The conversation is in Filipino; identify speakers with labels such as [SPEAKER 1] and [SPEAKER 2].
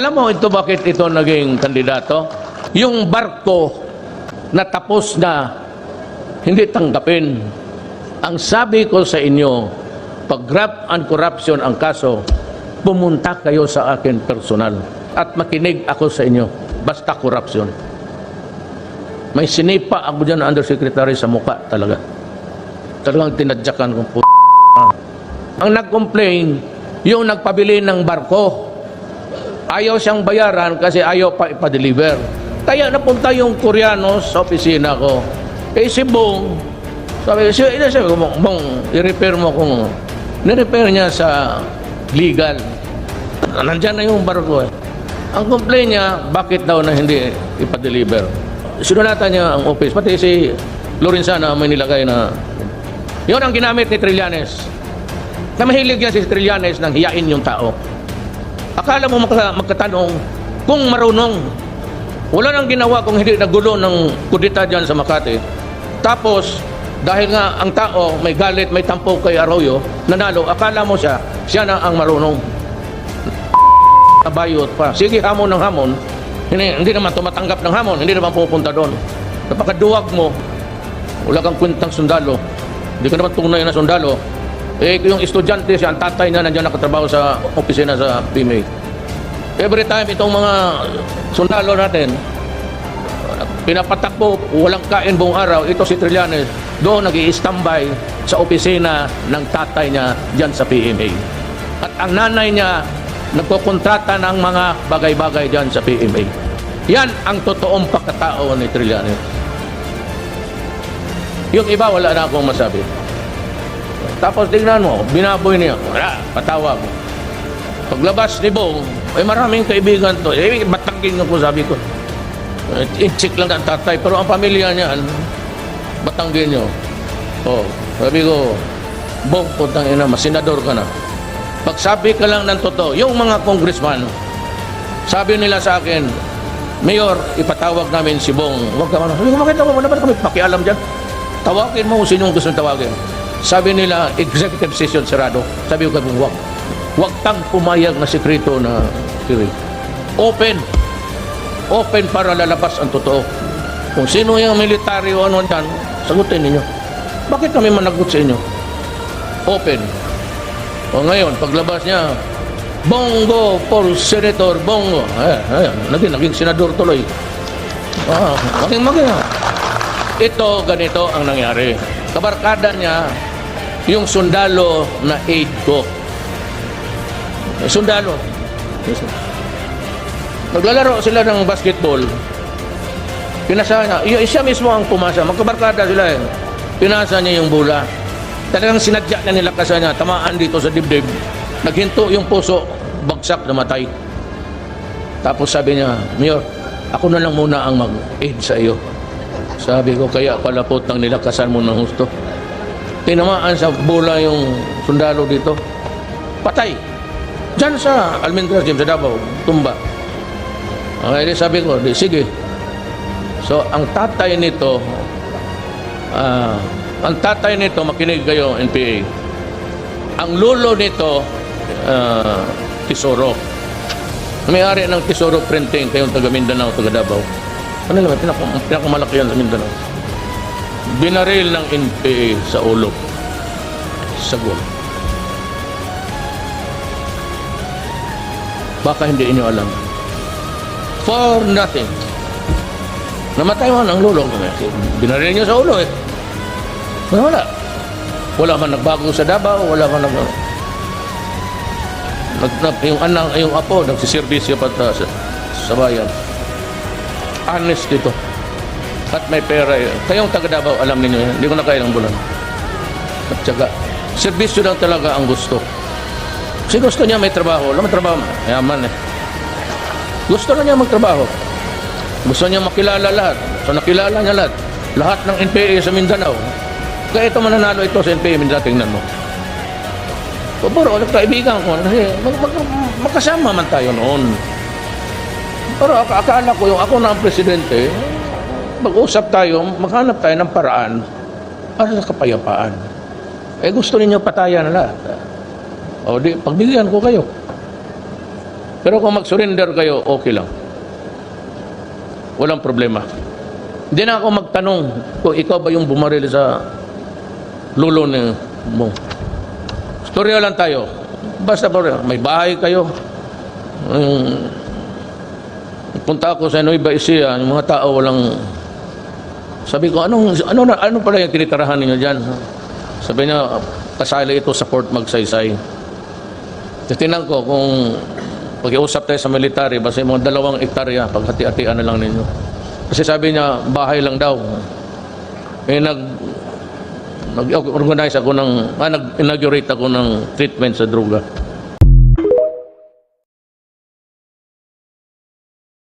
[SPEAKER 1] Alam mo ito bakit ito naging kandidato? Yung barko na tapos na hindi tanggapin. Ang sabi ko sa inyo, pag graft and corruption ang kaso, pumunta kayo sa akin personal at makinig ako sa inyo. Basta corruption. May sinipa ako dyan undersecretary sa muka talaga. Talagang tinadyakan kong po. Ang nag-complain, yung nagpabili ng barko, ayaw siyang bayaran kasi ayaw pa ipa-deliver. Kaya napunta yung Koreano sa opisina ko. Eh si Bong, sabi, si, eh, sabi ko, Bong, i-repair mo kung ni-repair niya sa legal. Nandyan na yung barko eh. Ang complaint niya, bakit daw na hindi ipa-deliver? Sinulatan niya ang office, pati si Lorenzana may nilagay na yun ang ginamit ni Trillanes. Na mahilig yan si Trillanes nang hiyain yung tao. Akala mo magka, magkatanong kung marunong. Wala nang ginawa kung hindi nagulo ng kudita dyan sa Makati. Tapos, dahil nga ang tao may galit, may tampo kay Arroyo, nanalo, akala mo siya, siya na ang marunong. Nabayot pa. Sige, hamon ng hamon. Hindi, hindi naman tumatanggap ng hamon, hindi naman pupunta doon. Napakaduwag mo, wala kang kwentang sundalo. Hindi ka naman tunay na sundalo. Eh, yung estudyante siya, ang tatay niya nandiyan nakatrabaho sa opisina sa PMA. Every time itong mga sundalo natin, pinapatakbo, walang kain buong araw, ito si Trillanes, doon nag standby sa opisina ng tatay niya dyan sa PMA. At ang nanay niya, nagkukontrata ng mga bagay-bagay dyan sa PMA. Yan ang totoong pagkatao ni Trillanes. Yung iba, wala na akong masabi. Tapos tingnan mo, binaboy niya. Wala, patawag. Paglabas ni Bong, ay maraming kaibigan to. Eh, batangin po sabi ko. Eh, Inchik lang ang tatay, pero ang pamilya niya, ano, batanggin nyo. Oh, sabi ko, Bong, puntang ina, masinador ka na. Pagsabi ka lang ng totoo, yung mga congressman, sabi nila sa akin, Mayor, ipatawag namin si Bong. Huwag ka man. Sabi ko, bakit ako? Wala ba kami pakialam dyan? Tawagin mo kung sino gusto tawagin. Sabi nila, executive session sarado. Sabi ko, huwag. Huwag tang pumayag na sekreto na hearing. Open. Open para lalabas ang totoo. Kung sino yung military o ano dyan, sagutin ninyo. Bakit kami managot sa inyo? Open. O ngayon, paglabas niya, Bongo for Senator Bongo. Ayan, ayan. Naging, naging senador tuloy. Ah, maging maging. Ito, ganito ang nangyari. Kabarkada niya, yung sundalo na aid ko. Sundalo. Naglalaro sila ng basketball. Pinasa niya. Siya mismo ang pumasa. Magkabarkada sila eh. Pinasa niya yung bola. Talagang sinadya na nila kasi niya. Tamaan dito sa dibdib. Naghinto yung puso. Bagsak, namatay. Tapos sabi niya, Mayor, ako na lang muna ang mag-aid sa iyo. Sabi ko, kaya pala po nang nilakasan mo ng husto. Tinamaan sa bola yung sundalo dito. Patay. Diyan sa Almendras Gym, sa Davao, tumba. Okay, di sabi ko, di, sige. So, ang tatay nito, ah, ang tatay nito, makinig kayo, NPA. Ang lulo nito, ah, Tesoro. May-ari ng Tesoro Printing, kayong taga Mindanao, taga Davao. Ano naman, pinak pinakamalaki yan sa Mindanao. Binaril ng NPA sa ulo. Sa gol. Baka hindi inyo alam. For nothing. Namatay man ang lulo. Binaril niyo sa ulo eh. Wala. Wala man nagbago sa Davao, wala man nag nag, nag yung anak, yung apo, nagsiservisyo pa ta sa, sa bayan. Honest dito. At may pera. Kayong taga Davao, alam niyo yan. Hindi ko na kaya ng bulan. At saka, servisyo lang talaga ang gusto. Kasi gusto niya may trabaho. Alam mo trabaho, mayaman eh. Gusto na niya magtrabaho. Gusto niya makilala lahat. So nakilala niya lahat. Lahat ng NPA sa Mindanao. Kaya ito mananalo ito sa NPA Mindanao. Tingnan mo. O bro, kaibigan ko. Kasi mag, mag, magkasama man tayo noon. Pero ak- akala ko yung ako na ang presidente, mag-usap tayo, maghanap tayo ng paraan para sa kapayapaan. Eh gusto ninyo patayan na lahat. O di, pagbigyan ko kayo. Pero kung mag-surrender kayo, okay lang. Walang problema. Hindi na ako magtanong kung ikaw ba yung bumaril sa lulo ni mo. Storya lang tayo. Basta po, may bahay kayo. Um, punta ako sa Nueva Ecija, yung mga tao walang... Sabi ko, anong, ano, ano pala yung tinitirahan ninyo dyan? Sabi niya, kasali ito sa Port Magsaysay. Titingnan ko kung pag-iusap tayo sa military, basta mga dalawang ektarya, paghati-hatian na lang ninyo. Kasi sabi niya, bahay lang daw. Eh, nag, nag-organize ako ng, ah, nag-inaugurate ako ng treatment sa droga.